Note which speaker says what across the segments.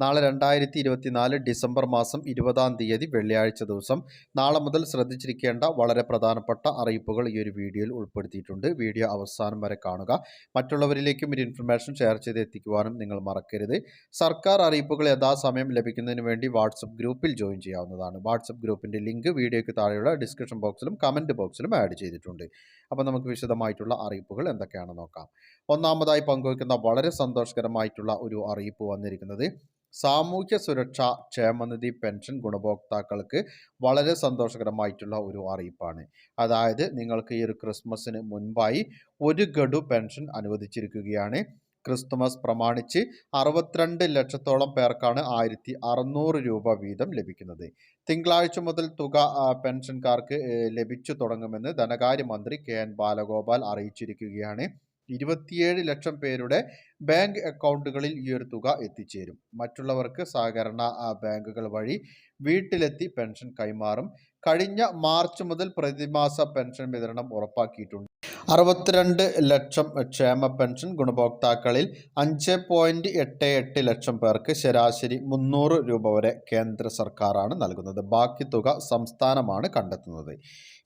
Speaker 1: നാളെ രണ്ടായിരത്തി ഇരുപത്തിനാല് ഡിസംബർ മാസം ഇരുപതാം തീയതി വെള്ളിയാഴ്ച ദിവസം. നാളെ മുതൽ ശ്രദ്ധിച്ചിരിക്കേണ്ട വളരെ പ്രധാനപ്പെട്ട അറിയിപ്പുകൾ ഈ ഒരു വീഡിയോയിൽ ഉൾപ്പെടുത്തിയിട്ടുണ്ട്. വീഡിയോ അവസാനം വരെ കാണുക. മറ്റുള്ളവരിലേക്കും ഒരു ഇൻഫർമേഷൻ ഷെയർ ചെയ്ത് എത്തിക്കുവാനും നിങ്ങൾ മറക്കരുത്. സർക്കാർ അറിയിപ്പുകൾ യഥാസമയം ലഭിക്കുന്നതിന് വേണ്ടി വാട്സപ്പ് ഗ്രൂപ്പിൽ ജോയിൻ ചെയ്യാവുന്നതാണ്. വാട്സപ്പ് ഗ്രൂപ്പിന്റെ ലിങ്ക് വീഡിയോയ്ക്ക് താഴെയുള്ള ഡിസ്ക്രിപ്ഷൻ ബോക്സിലും കമന്റ് ബോക്സിലും ആഡ് ചെയ്തിട്ടുണ്ട്. അപ്പോൾ നമുക്ക് വിശദമായിട്ടുള്ള അറിയിപ്പുകൾ എന്തൊക്കെയാണെന്ന് നോക്കാം. ഒന്നാമതായി പങ്കുവയ്ക്കുന്ന വളരെ സന്തോഷകരമായിട്ടുള്ള ഒരു അറിയിപ്പ് വന്നിരിക്കുന്നത് സാമൂഹ്യ സുരക്ഷ ക്ഷേമനിധി പെൻഷൻ ഗുണഭോക്താക്കൾക്ക് വളരെ സന്തോഷകരമായിട്ടുള്ള ഒരു അറിയിപ്പാണ്. അതായത് നിങ്ങൾക്ക് ഈ ഒരു ക്രിസ്മസിന് മുൻപായി ഒരു ഗഡു പെൻഷൻ അനുവദിച്ചിരിക്കുകയാണ്. ക്രിസ്തുമസ് പ്രമാണിച്ച് അറുപത്തിരണ്ട് ലക്ഷത്തോളം പേർക്കാണ് ആയിരത്തി അറുന്നൂറ് രൂപ വീതം ലഭിക്കുന്നത്. തിങ്കളാഴ്ച മുതൽ തുക പെൻഷൻകാർക്ക് ലഭിച്ചു തുടങ്ങുമെന്ന് ധനകാര്യമന്ത്രി കെ എൻ ബാലഗോപാൽ അറിയിച്ചിരിക്കുകയാണ്. ഇരുപത്തിയേഴ് ലക്ഷം പേരുടെ ബാങ്ക് അക്കൗണ്ടുകളിൽ ഈ ഒരു തുക എത്തിച്ചേരും. മറ്റുള്ളവർക്ക് സഹകരണ ബാങ്കുകൾ വഴി വീട്ടിലെത്തി പെൻഷൻ കൈമാറും. കഴിഞ്ഞ മാർച്ച് മുതൽ പ്രതിമാസ പെൻഷൻ വിതരണം ഉറപ്പാക്കിയിട്ടുണ്ട്. അറുപത്തിരണ്ട് ലക്ഷം ക്ഷേമ പെൻഷൻ ഗുണഭോക്താക്കളിൽ അഞ്ച് പോയിന്റ് എട്ട് എട്ട് ലക്ഷം പേർക്ക് ശരാശരി മുന്നൂറ് രൂപ വരെ കേന്ദ്ര സർക്കാരാണ് നൽകുന്നത്. ബാക്കി തുക സംസ്ഥാനമാണ് കണ്ടെത്തുന്നത്.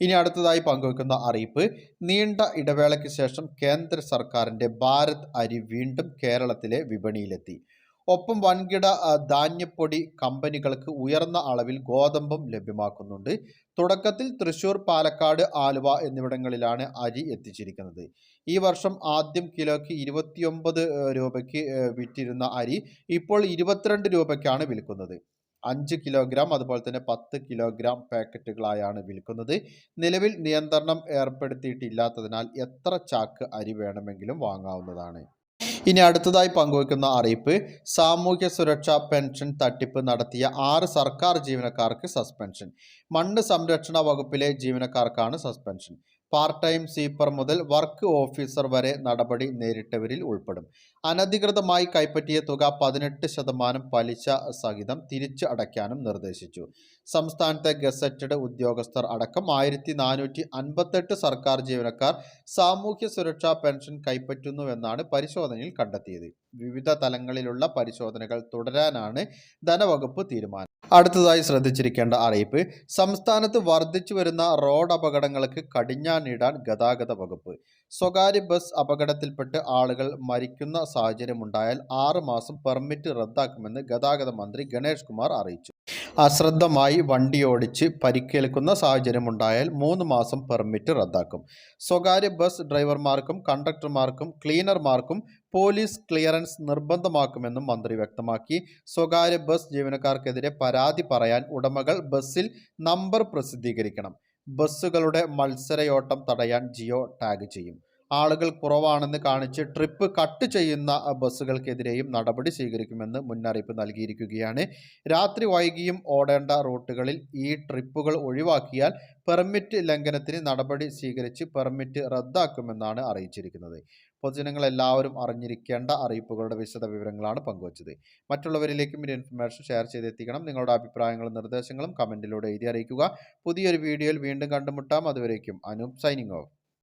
Speaker 1: ഇനി അടുത്തതായി പങ്കുവെക്കുന്ന അറിയിപ്പ് നീണ്ട ഇടവേളയ്ക്ക് ശേഷം കേന്ദ്ര സർക്കാരിന്റെ ഭാരത് അരി വീണ്ടും കേരളത്തിലെ വിപണിയിലെത്തി. ഒപ്പം വൻകിട ധാന്യപ്പൊടി കമ്പനികൾക്ക് ഉയർന്ന അളവിൽ ഗോതമ്പും ലഭ്യമാക്കുന്നുണ്ട്. തുടക്കത്തിൽ തൃശൂർ പാലക്കാട് ആലുവ എന്നിവിടങ്ങളിലാണ് അരി എത്തിച്ചിരിക്കുന്നത്. ഈ വർഷം ആദ്യം കിലോയ്ക്ക് ഇരുപത്തിയൊമ്പത് രൂപയ്ക്ക് വിറ്റിരുന്ന അരി ഇപ്പോൾ ഇരുപത്തിരണ്ട് രൂപയ്ക്കാണ് വിൽക്കുന്നത്. അഞ്ച് കിലോഗ്രാം അതുപോലെ തന്നെ പത്ത് കിലോഗ്രാം പാക്കറ്റുകളായാണ് വിൽക്കുന്നത്. നിലവിൽ നിയന്ത്രണം ഏർപ്പെടുത്തിയിട്ടില്ലാത്തതിനാൽ എത്ര ചാക്ക് അരി വേണമെങ്കിലും വാങ്ങാവുന്നതാണ്. ഇനി അടുത്തതായി പങ്കുവയ്ക്കുന്ന അറിയിപ്പ് സാമൂഹ്യ സുരക്ഷാ പെൻഷൻ തട്ടിപ്പ് നടത്തിയ ആറ് സർക്കാർ ജീവനക്കാർക്ക് സസ്പെൻഷൻ. മണ്ണ് സംരക്ഷണ വകുപ്പിലെ ജീവനക്കാർക്കാണ് സസ്പെൻഷൻ. പാർട്ട് ടൈം സ്വീപ്പർ മുതൽ വർക്ക് ഓഫീസർ വരെ നടപടി നേരിട്ടവരിൽ ഉൾപ്പെടും. അനധികൃതമായി കൈപ്പറ്റിയ തുക പതിനെട്ട് ശതമാനം പലിശ സഹിതം തിരിച്ചു അടയ്ക്കാനും നിർദ്ദേശിച്ചു. സംസ്ഥാനത്തെ ഗസറ്റഡ് ഉദ്യോഗസ്ഥർ അടക്കം ആയിരത്തി നാനൂറ്റി അൻപത്തെട്ട് സർക്കാർ ജീവനക്കാർ സാമൂഹ്യ സുരക്ഷാ പെൻഷൻ കൈപ്പറ്റുന്നുവെന്നാണ് പരിശോധനയിൽ കണ്ടെത്തിയത്. വിവിധ തലങ്ങളിലുള്ള പരിശോധനകൾ തുടരാനാണ് ധനവകുപ്പ് തീരുമാനം. അടുത്തതായി ശ്രദ്ധിച്ചിരിക്കേണ്ട അറിയിപ്പ് സംസ്ഥാനത്ത് വർദ്ധിച്ചു വരുന്ന റോഡ് അപകടങ്ങൾക്ക് കടിഞ്ഞാണിടാൻ ഗതാഗത വകുപ്പ്. സ്വകാര്യ ബസ് അപകടത്തിൽപ്പെട്ട് ആളുകൾ മരിക്കുന്ന സാഹചര്യമുണ്ടായാൽ ആറ് മാസം പെർമിറ്റ് റദ്ദാക്കുമെന്ന് ഗതാഗത മന്ത്രി ഗണേഷ് കുമാർ അറിയിച്ചു. അശ്രദ്ധമായി വണ്ടി ഓടിച്ച് പരിക്കേൽക്കുന്ന സാഹചര്യമുണ്ടായാൽ മൂന്ന് മാസം പെർമിറ്റ് റദ്ദാക്കും. സ്വകാര്യ ബസ് ഡ്രൈവർമാർക്കും കണ്ടക്ടർമാർക്കും ക്ലീനർമാർക്കും പോലീസ് ക്ലിയറൻസ് നിർബന്ധമാക്കുമെന്നും മന്ത്രി വ്യക്തമാക്കി. സ്വകാര്യ ബസ് ജീവനക്കാർക്കെതിരെ പരാതി പറയാൻ ഉടമകൾ ബസ്സിൽ നമ്പർ പ്രസിദ്ധീകരിക്കണം. ബസ്സുകളുടെ മത്സരയോട്ടം തടയാൻ ജിയോ ടാഗ് ചെയ്യും. ആളുകൾ കുറവാണെന്ന് കാണിച്ച് ട്രിപ്പ് കട്ട് ചെയ്യുന്ന ബസ്സുകൾക്കെതിരെയും നടപടി സ്വീകരിക്കുമെന്ന് മുന്നറിയിപ്പ് നൽകിയിരിക്കുകയാണ്. രാത്രി വൈകിയും ഓടേണ്ട റൂട്ടുകളിൽ ഈ ട്രിപ്പുകൾ ഒഴിവാക്കിയാൽ പെർമിറ്റ് ലംഘനത്തിന് നടപടി സ്വീകരിച്ച് പെർമിറ്റ് റദ്ദാക്കുമെന്നാണ് അറിയിച്ചിരിക്കുന്നത്. പൊതുജനങ്ങൾ എല്ലാവരും അറിഞ്ഞിരിക്കേണ്ട അറിയിപ്പുകളുടെ വിശദ വിവരങ്ങളാണ് പങ്കുവച്ചത്. മറ്റുള്ളവരിലേക്കും ഈ ഇൻഫർമേഷൻ ഷെയർ ചെയ്തെത്തിക്കണം. നിങ്ങളുടെ അഭിപ്രായങ്ങളും നിർദ്ദേശങ്ങളും കമന്റിലൂടെ എഴുതി അറിയിക്കുക. പുതിയൊരു വീഡിയോയിൽ വീണ്ടും കണ്ടുമുട്ടാം. അതുവരേക്കും അനൂപ് സൈനിങ് ഓഫ്.